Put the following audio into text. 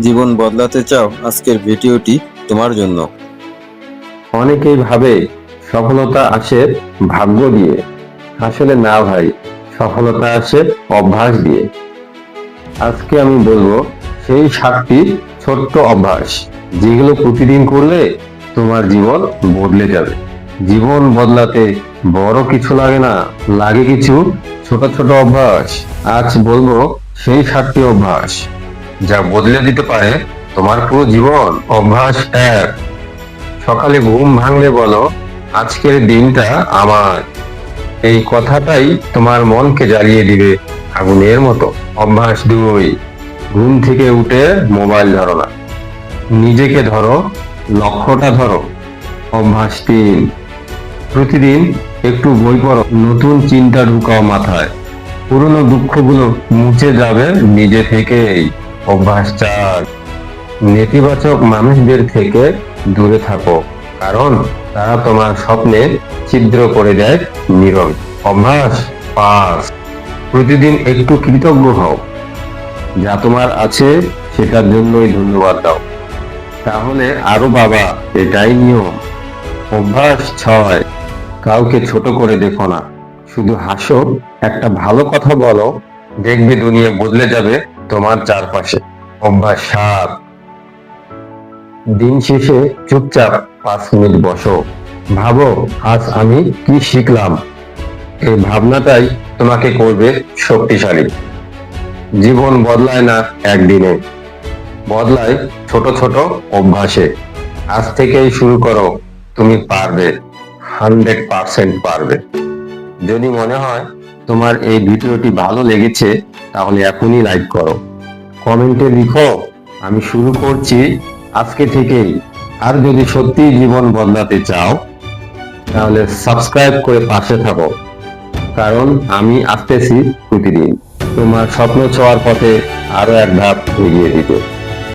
জীবন বদলাতে চাও আজকের ভিডিওটি তোমার জন্য। অনেকেই ভাবে সফলতা আসে ভাগ্য দিয়ে। আসলে না ভাই, সফলতা আসে অভ্যাস দিয়ে। আজকে আমি বলব সেই সাতটি ছোট্ট অভ্যাস, যেগুলো প্রতিদিন করলে তোমার জীবন বদলে যাবে। জীবন বদলাতে বড় কিছু লাগে না, লাগে কিছু ছোট ছোট অভ্যাস। আজ বলব সেই সাতটি অভ্যাস। যা বদলে দিতে পারে তোমার পুরো জীবন। অভ্যাস এক। সকালে ঘুম ভাঙলে বলো, আজকের দিনটা আমার। এই কথাটাই তোমার মনকে জ্বালিয়ে দিবে আগুনের মতো। অভ্যাস দুই। ঘুম থেকে উঠে মোবাইল ধরো না। নিজেকে ধরো, লক্ষ্যটা ধরো। অভ্যাস তিন। প্রতিদিন একটু বই পড়ো, নতুন চিন্তা ঢুকাও মাথায়। পুরনো দুঃখগুলো মুছে যাবে নিজে থেকেই। অভ্যাস চার নেতিবাচক মানুষদের থেকে দূরে থাকো, কারণ তারা তোমার স্বপ্নে ছিদ্র করে দেয় নীরব অভ্যাস পাঁচ প্রতিদিন একটু কৃতজ্ঞ হও। যা তোমার আছে, সেটার জন্যই ধন্যবাদ দাও। তাহলে আরও বাবা, এটাই নিয়ম। অভ্যাস ছয়, কাউকে ছোট করে দেখো না। শুধু হাসো, একটা ভালো কথা বলো, দেখবে দুনিয়া বদলে যাবে। তোমার চারপাশে অভ্যাস সাত দিন শেষে চুপচাপ পাঁচ মিনিট বসো। ভাবো, আজ আমি কি শিখলাম? এই ভাবনাটাই তোমাকে করবে শক্তিশালী। জীবন বদলায় না একদিনে। বদলায় ছোট ছোট অভ্যাসে। আজ থেকেই শুরু করো, তুমি পারবে। হান্ড্রেড পার্সেন্ট পারবে। যদি মনে হয় তোমার এই ভিডিওটি ভালো লেগেছে তাহলে এখনই লাইক করো। কমেন্টে লিখো, আমি শুরু করছি আজকে থেকেই। আর যদি সত্যি জীবন বদলাতে চাও, তাহলে সাবস্ক্রাইব করে পাশে থাকো। কারণ আমি আসতেছি প্রতিদিন। তোমার স্বপ্ন ছোঁয়ার পথে আরও এক ধাপ এগিয়ে দিতে।